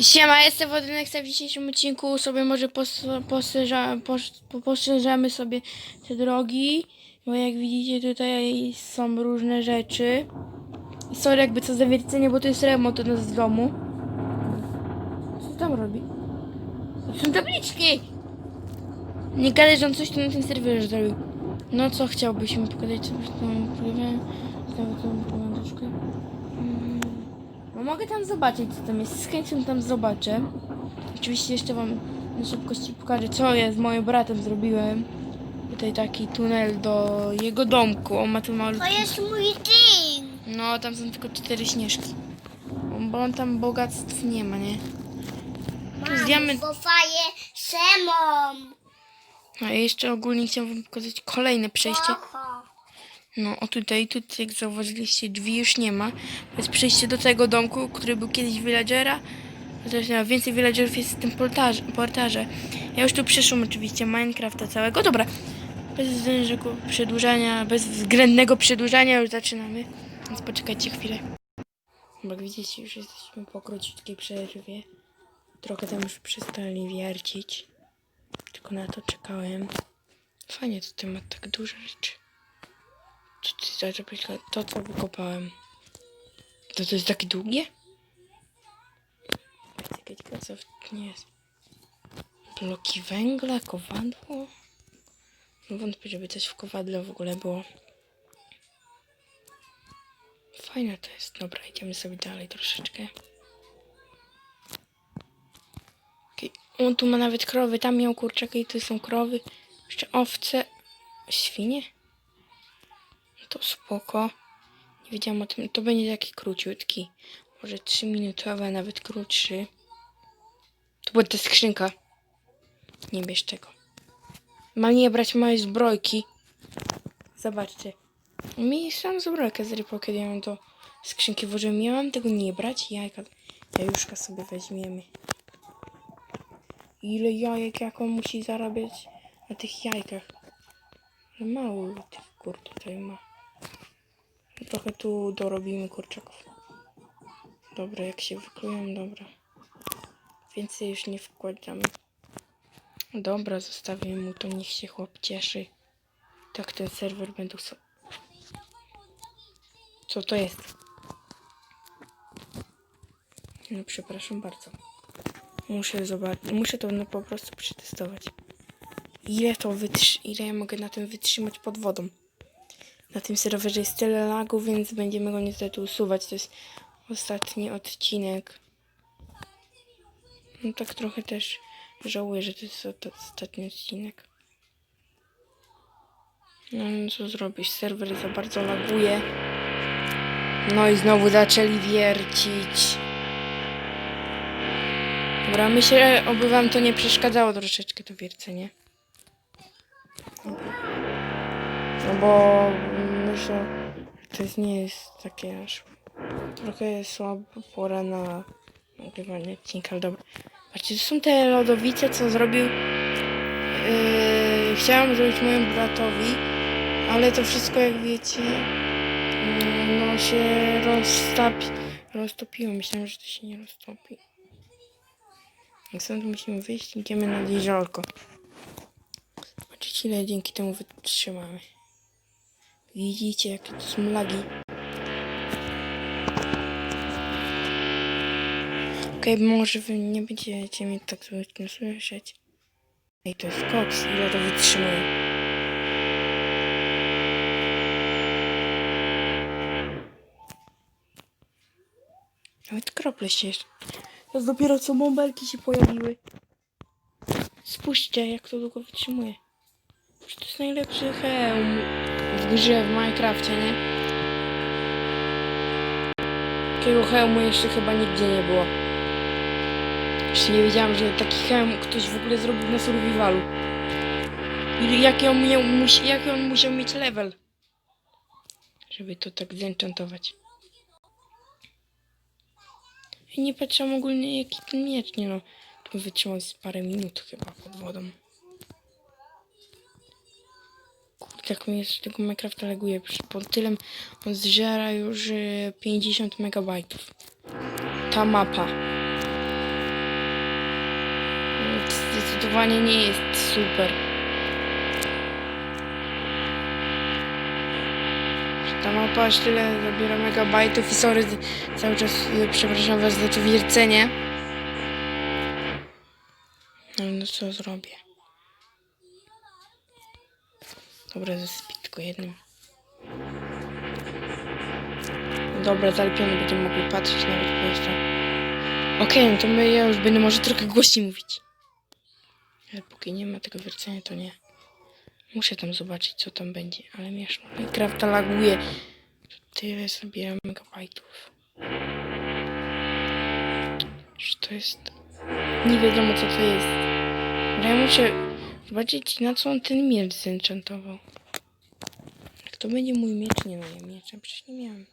Siema, jestem Wodynek, w dzisiejszym odcinku sobie może pos, poszerza, pos, po- poszerzamy sobie te drogi, bo jak widzicie tutaj są różne rzeczy. Sorry jakby co za wiercenie, bo to jest remont u nas w domu. Co tam robi? To są tabliczki! Nie gadaj, że on coś tu na tym serwerze zrobił. No co chciałbyś mi pokazać, co tam próbowałem? Znowu tą. No mogę tam zobaczyć, co tam jest. Z chęcią tam zobaczę. Oczywiście jeszcze wam na szybkości pokażę, co ja z moim bratem zrobiłem. Tutaj taki tunel do jego domku. On ma tu To malutki... jest mój ding. No, tam są tylko cztery śnieżki. Bo on tam bogactw nie ma, nie? Mam, diament- bo faję szemą. A jeszcze ogólnie chciałam wam pokazać kolejne przejście. Oho. No, o tutaj, tutaj jak zauważyliście, drzwi już nie ma. To jest przejście do tego domku, który był kiedyś villagera. Teraz nie ma więcej villagerów jest w tym portarze, portarze. Ja już tu przeszłam oczywiście Minecrafta całego. Dobra, bez względnego przedłużania, bez względnego przedłużania już zaczynamy. Więc poczekajcie chwilę. Jak widzicie, już jesteśmy po króciutkiej przerwie. Trochę tam już przestali wiercić. Tylko na to czekałem. Fajnie tutaj ma tak dużo rzeczy. Co ty za to, co wykopałem? To to jest takie długie? Co w- nie jest? Bloki węgla, kowadło? No wątpię, żeby coś w kowadle w ogóle było. Fajne to jest. Dobra, idziemy sobie dalej troszeczkę. Okej, On tu ma nawet krowy, tam miał kurczaki, tu są krowy. Jeszcze owce. Świnie? No to spoko. Nie wiedziałam o tym. To będzie taki króciutki. Może 3 minutowy, a nawet krótszy. To była ta skrzynka. Nie bierz tego. Mam nie brać mojej zbrojki. Zobaczcie. Mi sam zbrojkę zrypał, kiedy ją do skrzynki włożyłem. Miałam tego nie brać. Jajka, jajuszka sobie weźmiemy. Ile jajek, jak on musi zarabiać na tych jajkach. Ale mało tych kur tutaj ma. Trochę tu dorobimy kurczaków. Dobra, jak się wyklują, dobra. Więcej już nie wkładamy. Dobra, zostawię mu to, niech się chłop cieszy. Tak ten serwer będą so... Co to jest? No, przepraszam bardzo. Muszę zobaczyć, muszę to no, po prostu przetestować. Ile to wytrzy... ile ja mogę na tym wytrzymać pod wodą. Na tym serwerze jest tyle lagów, więc będziemy go niestety usuwać. To jest ostatni odcinek. No tak trochę też żałuję, że to jest ostatni odcinek. No no co zrobisz? Serwer za bardzo laguje. No i znowu zaczęli wiercić. Dobra, myślę, oby wam to nie przeszkadzało troszeczkę to wiercenie. No bo myślę, że to jest, nie jest takie aż... Trochę słaba pora na nagrywanie odcinka, ale dobra. Patrzcie, to są te lodowice, co zrobił... Yy, chciałam zrobić mojemu bratowi, ale to wszystko, jak wiecie, yy, no się roztapi, roztopiło. Myślałam, że to się nie roztopi. Jak stąd musimy wyjść, idziemy na jeziorko. Zobaczycie, ile dzięki temu wytrzymamy. Widzicie, jakie to są lagi. Okej, może wy nie będziecie mnie tak zbytnio słyszeć. Ej, to jest koks. Ile to wytrzymuje? Nawet krople się jeszcze... To dopiero co bąbelki się pojawiły. Spójrzcie, jak to długo wytrzymuje. To jest najlepszy hełm w grze, w Minecrafcie, nie? Takiego hełmu jeszcze chyba nigdzie nie było. Jeszcze nie wiedziałam, że taki hełm ktoś w ogóle zrobił na survivalu. I jaki on, miał, musi, jaki on musiał mieć level, żeby to tak zenchantować. I nie patrzyłam ogólnie jaki ten miecz, nie no. To wytrzymał parę minut chyba pod wodą. Jak mnie z tego Minecrafta. Przecież Pod tylem on zżera już y, 50 megabajtów. Ta mapa. montowanie nie jest super. Ta mapa aż tyle zabiera megabajtów i sorry, cały czas y, przepraszam was za to wiercenie. No, no co zrobię? Dobra, zasypię tylko jednym. Dobra, zalepiony będziemy mogli patrzeć nawet po jeszcze. Okej, no to my, ja już będę może trochę głośniej mówić. Ale póki nie ma tego wiercenia, to nie. Muszę tam zobaczyć, co tam będzie, ale mieszło. Minecrafta laguje. Tyle zabieram megabajtów. Że to jest... Nie wiadomo, co to jest. Ale ja muszę zobaczyć, na co on ten miecz zenchantował. Jak to będzie mój miecz? Nie no, ja przecież nie miałem.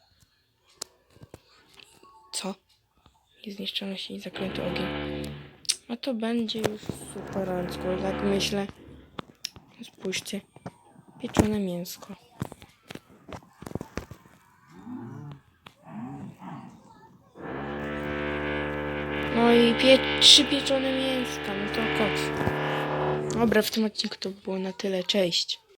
Co? Niezniszczalność i zaklęty ogień. No to będzie już superancko, tak myślę. Spójrzcie. Pieczone mięsko. No i pie trzy pieczone mięska, no to koks. Dobra, w tym odcinku to było na tyle. Cześć.